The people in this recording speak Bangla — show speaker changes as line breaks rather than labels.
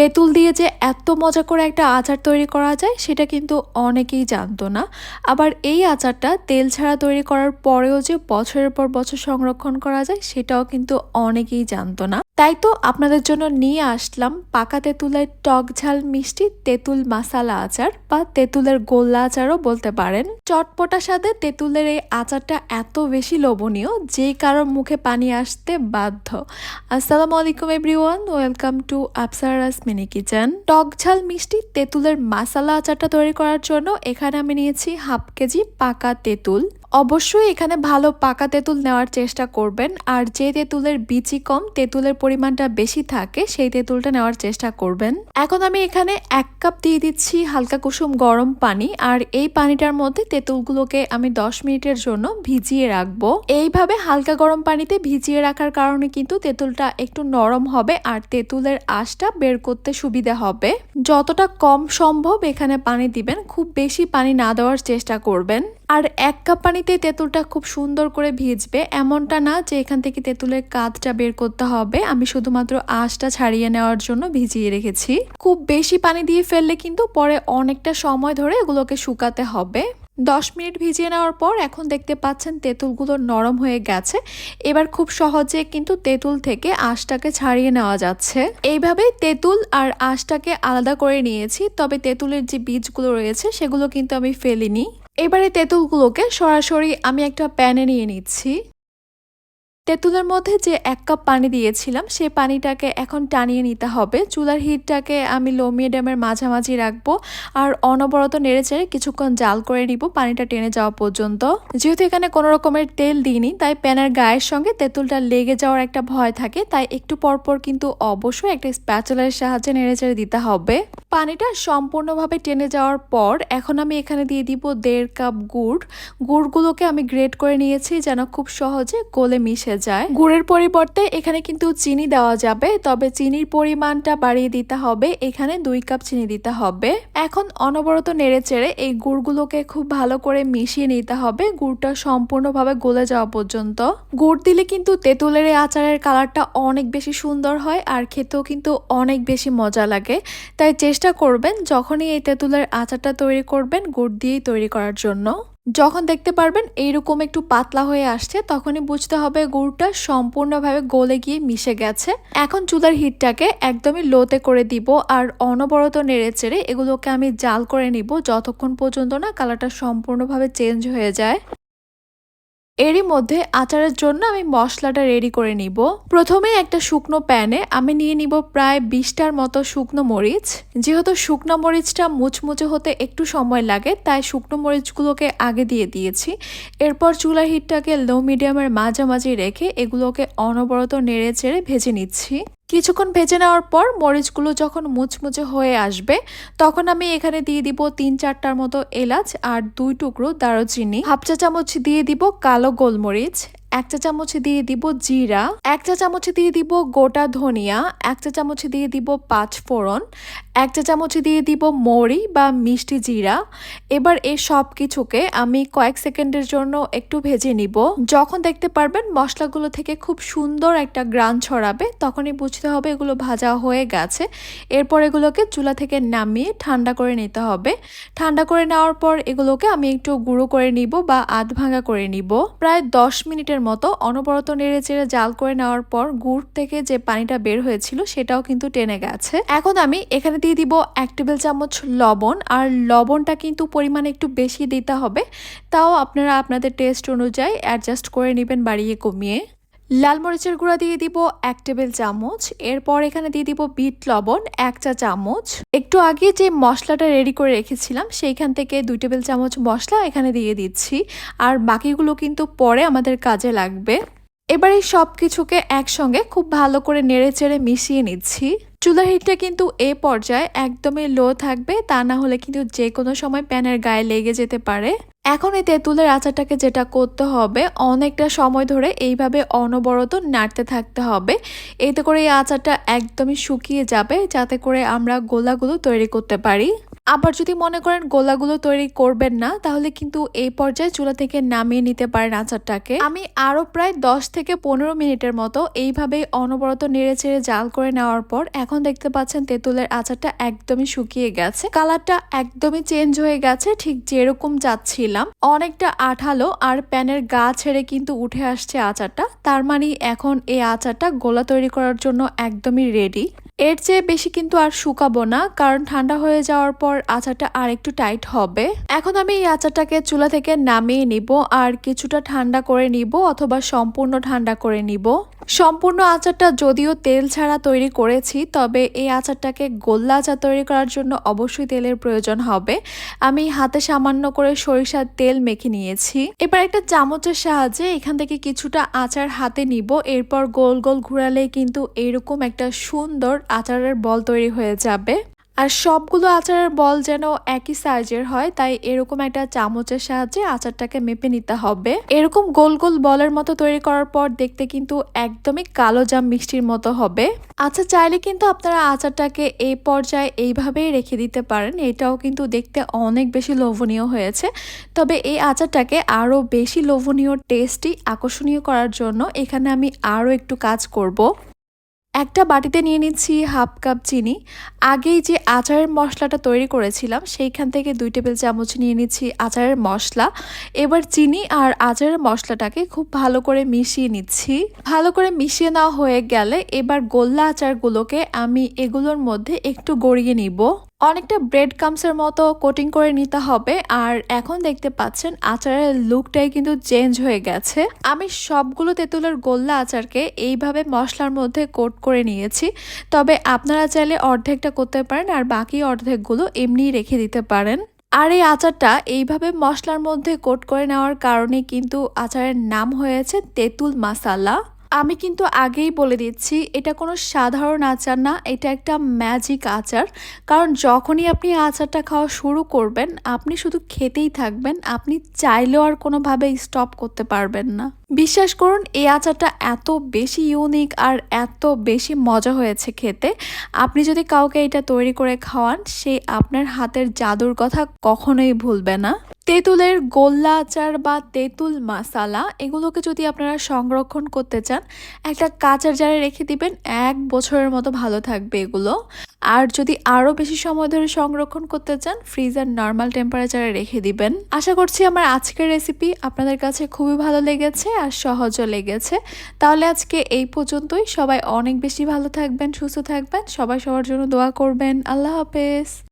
তেঁতুল দিয়ে যে এত মজা করে একটা আচার তৈরি করা যায়, সেটা কিন্তু অনেকেই জানতো না। আবার এই আচারটা তেল ছাড়া তৈরি করার পরেও যে বছরের পর বছর সংরক্ষণ করা যায়, সেটাও কিন্তু অনেকেই জানতো না। তাই তো আপনাদের জন্য নিয়ে আসলাম পাকা তেঁতুলের টক ঝাল মিষ্টি তেঁতুল মাসালা আচার বা তেঁতুলের গোল্লা আচারও বলতে পারেন। চটপটা স্বাদে তেঁতুলের এই আচারটা এত বেশি লোভনীয় যেই কারোর মুখে পানি আসতে বাধ্য। আসসালামু আলাইকুম everyone, welcome to Apsara's mini kitchen. টক ঝাল মিষ্টি তেঁতুলের মাসালা আচারটা তৈরি করার জন্য এখানে আমি নিয়েছি হাফ কেজি পাকা তেঁতুল। অবশ্যই এখানে ভালো পাকা তেঁতুল নেওয়ার চেষ্টা করবেন, আর যে তেঁতুলের বিচি কম, তেঁতুলের পরিমাণটা বেশি থাকে, সেই তেঁতুলটা নেওয়ার চেষ্টা করবেন। এখন আমি এখানে এক কাপ দিয়ে দিচ্ছি হালকা কুসুম গরম পানি, আর এই পানিটার মধ্যে তেঁতুলগুলোকে আমি দশ মিনিটের জন্য ভিজিয়ে রাখব। এইভাবে হালকা গরম পানিতে ভিজিয়ে রাখার কারণে কিন্তু তেঁতুলটা একটু নরম হবে, আর তেঁতুলের আঁশটা বের করতে সুবিধা হবে। যতটা কম সম্ভব এখানে পানি দিবেন, খুব বেশি পানি না দেওয়ার চেষ্টা করবেন। আর এক কাপ পানিতে তেঁতুলটা খুব সুন্দর করে ভিজবে। এমনটা না যে এখান থেকে তেঁতুলের কাঁধটা বের করতে হবে। আমি শুধুমাত্র আঁশটা ছাড়িয়ে নেওয়ার জন্য ভিজিয়ে রেখেছি। খুব বেশি পানি দিয়ে ফেললে কিন্তু পরে অনেকটা সময় ধরে এগুলোকে শুকাতে হবে। দশ মিনিট ভিজিয়ে নেওয়ার পর এখন দেখতে পাচ্ছেন তেঁতুলগুলো নরম হয়ে গেছে। এবার খুব সহজে কিন্তু তেঁতুল থেকে আঁশটাকে ছাড়িয়ে নেওয়া যাচ্ছে। এইভাবে তেঁতুল আর আঁশটাকে আলাদা করে নিয়েছি, তবে তেঁতুলের যে বীজগুলো রয়েছে সেগুলো কিন্তু আমি ফেলিনি। এবারে তেঁতুলগুলোকে সরাসরি আমি একটা প্যানে নিয়ে নিচ্ছি। তেঁতুলের মধ্যে যে এক কাপ পানি দিয়েছিলাম, সে পানিটাকে এখন টানিয়ে নিতে হবে। চুলার হিটটাকে আমি লো মিডিয়ামের মাঝামাঝি রাখব আর অনবরত নেড়েচেড়ে কিছুক্ষণ জাল করে নিব পানিটা টেনে যাওয়া পর্যন্ত। যেহেতু এখানে কোনো রকমের তেল দিইনি, তাই প্যানের গায়ের সঙ্গে তেঁতুলটা লেগে যাওয়ার একটা ভয় থাকে, তাই একটু পরপর কিন্তু অবশ্যই একটা স্প্যাচুলার সাহায্যে নেড়েচেড়ে দিতে হবে। পানিটা সম্পূর্ণভাবে টেনে যাওয়ার পর এখন আমি এখানে দিয়ে দিব দেড় কাপ গুড়। গুড়গুলোকে আমি গ্রেট করে নিয়েছি যেন খুব সহজে গোলে মিশে যায়। গুড়ের পরিবর্তে এখানে কিন্তু চিনি দেওয়া যাবে, তবে চিনির পরিমাণটা বাড়িয়ে দিতে হবে। এখানে দুই কাপ চিনি দিতে হবে। এখন অনবরত নেড়ে চেড়ে এই গুড়গুলোকে খুব ভালো করে মিশিয়ে নিতে হবে। গুড়টা সম্পূর্ণভাবে গলে যাওয়া পর্যন্ত। গুড় দিলে কিন্তু তেঁতুলের আচারের কালারটা অনেক বেশি সুন্দর হয় আর খেতেও কিন্তু অনেক বেশি মজা লাগে। তাই চেষ্টা করবেন যখনই এই তেঁতুলের আচারটা তৈরি করবেন, গুড় দিয়েই তৈরি করার জন্য। যখন দেখতে পারবেন এইরকম একটু পাতলা হয়ে আসছে, তখনই বুঝতে হবে গুড়টা সম্পূর্ণভাবে গলে গিয়ে মিশে গেছে। এখন চুলার হিটটাকে একদমই লোতে করে দিব আর অনবরত নেড়ে চেড়ে এগুলোকে আমি জাল করে নিব যতক্ষণ পর্যন্ত না কালারটা সম্পূর্ণভাবে চেঞ্জ হয়ে যায়। এরই মধ্যে আচারের জন্য আমি মশলাটা রেডি করে নিব। প্রথমে একটা শুকনো প্যানে আমি নিয়ে নিব প্রায় বিশটার মতো শুকনো মরিচ। যেহেতু শুকনো মরিচটা মুচমুচে হতে একটু সময় লাগে, তাই শুকনো মরিচগুলোকে আগে দিয়ে দিয়েছি। এরপর চুলার হিটটাকে লো মিডিয়ামের মাঝামাঝি রেখে এগুলোকে অনবরত নেড়ে চেড়ে ভেজে নিচ্ছি। কিছুক্ষণ ভেজে নেওয়ার পর মরিচগুলো যখন মুচমুচে হয়ে আসবে, তখন আমি এখানে দিয়ে দিব তিন চারটার মতো এলাচ আর দুই টুকরো দারুচিনি। হাফ চা চামচ দিয়ে দিব কালো গোলমরিচ এক চা চামচ দিয়ে দিব জিরা এক চা চামচ দিয়ে দিব গোটা ধনিয়া এক চা চামচ দিয়ে দিব পাঁচ ফোড়ন এক চা চামচ দিয়ে দিব মরি বা মিষ্টি জিরা। এবার এই সব কিছুকে আমি কয়েক সেকেন্ডের জন্য একটু ভেজে নিব। যখন দেখতে পারবেন মশলাগুলো থেকে খুব সুন্দর একটা গ্রান ছড়াবে, তখনই বুঝতে হবে এগুলো ভাজা হয়ে গেছে। এরপর এগুলোকে চুলা থেকে নামিয়ে ঠান্ডা করে নিতে হবে। ঠান্ডা করে নেওয়ার পর এগুলোকে আমি একটু গুঁড়ো করে নিব বা আধ ভাঙা করে নিব। প্রায় দশ মিনিটের মতো অনবরত নেড়ে চেড়ে জাল করে নেওয়ার পর গুড় থেকে যে পানিটা বের হয়েছিল সেটাও কিন্তু টেনে গেছে। এখন আমি এখানে দিয়ে দিব এক টেবিল চামচ লবণ, আর লবণটা কিন্তু পরিমাণে একটু বেশি দিতে হবে। তাও আপনারা আপনাদের টেস্ট অনুযায়ী অ্যাডজাস্ট করে নেবেন বাড়িয়ে কমিয়ে। লাল মরিচের গুঁড়া দিয়ে দিব এক টেবিল চামচ। এরপর এখানে দিয়ে দিব বিট লবণ, এক চা চামচ। একটু আগে যে মশলাটা রেডি করে রেখেছিলাম, সেইখান থেকে দুই টেবিল চামচ মশলা এখানে দিয়ে দিচ্ছি। আর বাকিগুলো কিন্তু পরে আমাদের কাজে লাগবে। এবার সব কিছুকে একসঙ্গে খুব ভালো করে নেড়ে চেড়ে মিশিয়ে নিচ্ছি। চুলার হিটটা কিন্তু এ পর্যায়ে একদমই লো থাকবে, তা না হলে কিন্তু যে কোনো সময় প্যানের গায়ে লেগে যেতে পারে। এখন এই তেঁতুলের আচারটাকে যেটা করতে হবে, অনেকটা সময় ধরে এইভাবে অনবরত নাড়তে থাকতে হবে। এতে করে এই আচারটা একদমই শুকিয়ে যাবে, যাতে করে আমরা গোলাগুলো তৈরি করতে পারি। আবার যদি মনে করেন গোলাগুলো তৈরি করবেন না, তাহলে কিন্তু এই পর্যায়ে চুলা থেকে নামিয়ে নিতে পারেন আচারটাকে। আমি আরও প্রায় দশ থেকে পনেরো মিনিটের মতো এইভাবেই অনবরত নেড়ে চেড়ে জাল করে নেওয়ার পর এখন দেখতে পাচ্ছেন তেঁতুলের আচারটা একদমই শুকিয়ে গেছে। কালারটা একদমই চেঞ্জ হয়ে গেছে, ঠিক যেরকম যাচ্ছিলাম অনেকটা আঠালো আর প্যানের গা ছেড়ে কিন্তু উঠে আসছে আচারটা। তার মানে এখন এই আচারটা গোলা তৈরি করার জন্য একদমই রেডি এর চেয়ে বেশি কিন্তু আর শুকাবো না, কারণ ঠান্ডা হয়ে যাওয়ার পর আচারটা আর একটু টাইট হবে। এখন আমি এই আচারটাকে চুলা থেকে নামিয়ে নিব আর কিছুটা ঠান্ডা করে নিব অথবা সম্পূর্ণ ঠান্ডা করে নিব। সম্পূর্ণ আচারটা যদিও তেল ছাড়া তৈরি করেছি, তবে এই আচারটাকে গোল্লা আচার তৈরি করার জন্য অবশ্যই তেলের প্রয়োজন হবে। আমি হাতে সামান্য করে সরিষার তেল মেখে নিয়েছি। এবার একটা চামচের সাহায্যে এখান থেকে কিছুটা আচার হাতে নিব। এরপর গোল গোল ঘুরালে কিন্তু এরকম একটা সুন্দর আচারের বল তৈরি হয়ে যাবে। আর সবগুলো আচারের বল যেন একই সাইজের হয়, তাই এরকম একটা চামচের সাহায্যে আচারটাকে মেপে নিতে হবে। এরকম গোল গোল বলের মতো তৈরি করার পর দেখতে কিন্তু একদমই কালো জাম মিষ্টির মতো হবে। আচ্ছা চাইলে কিন্তু আপনারা আচারটাকে এই পর্যায়ে এইভাবেই রেখে দিতে পারেন। এটাও কিন্তু দেখতে অনেক বেশি লোভনীয় হয়েছে। তবে এই আচারটাকে আরও বেশি লোভনীয় টেস্টি আকর্ষণীয় করার জন্য এখানে আমি আরও একটু কাজ করব। একটা বাটিতে নিয়ে নিচ্ছি হাফ কাপ চিনি। আগেই যে আচারের মশলাটা তৈরি করেছিলাম, সেইখান থেকে দুই টেবিল চামচ নিয়ে নিচ্ছি আচারের মশলা। এবার চিনি আর আচারের মশলাটাকে খুব ভালো করে মিশিয়ে নিচ্ছি। ভালো করে মিশিয়ে নেওয়া হয়ে গেলে এবার গোল্লা আচারগুলোকে আমি এগুলোর মধ্যে একটু গড়িয়ে নিব। অনেকটা ব্রেড কামসের মতো কোটিং করে নিতে হবে। আর এখন দেখতে পাচ্ছেন আচারের লুকটাই কিন্তু চেঞ্জ হয়ে গেছে। আমি সবগুলো তেঁতুলের গোল্লা আচারকে এইভাবে মশলার মধ্যে কোট করে নিয়েছি। তবে আপনারা চাইলে অর্ধেকটা করতে পারেন আর বাকি অর্ধেকগুলো এমনিই রেখে দিতে পারেন। আর এই আচারটা এইভাবে মশলার মধ্যে কোট করে নেওয়ার কারণে কিন্তু আচারের নাম হয়েছে তেঁতুল মাসালা। আমি কিন্তু আগেই বলে দিচ্ছি, এটা কোনো সাধারণ আচার না, এটা একটা ম্যাজিক আচার। কারণ যখনই আপনি আচারটা খাওয়া শুরু করবেন, আপনি শুধু খেতেই থাকবেন, আপনি চাইলেও আর কোনোভাবে স্টপ করতে পারবেন না। বিশ্বাস করুন, এই আচারটা এত বেশি ইউনিক আর এত বেশি মজা হয়েছে খেতে। আপনি যদি কাউকে এটা তৈরি করে খাওয়ান, সে আপনার হাতের জাদুর কথা কখনোই ভুলবে না। তেঁতুলের গোল্লা আচার বা তেঁতুল মাসালা, এগুলোকে যদি আপনারা সংরক্ষণ করতে চান, একটা কাঁচার জারে রেখে দিবেন, এক বছরের মতো ভালো থাকবে এগুলো। আর যদি আরও বেশি সময় ধরে সংরক্ষণ করতে চান ফ্রিজার নর্মাল টেম্পারেচারে রেখে দিবেন। আশা করছি আমার আজকের রেসিপি আপনাদের কাছে খুবই ভালো লেগেছে আর সহজও লেগেছে। তাহলে আজকে এই পর্যন্তই। সবাই অনেক বেশি ভালো থাকবেন, সুস্থ থাকবেন। সবাই সবার জন্য দোয়া করবেন। আল্লাহ হাফেজ।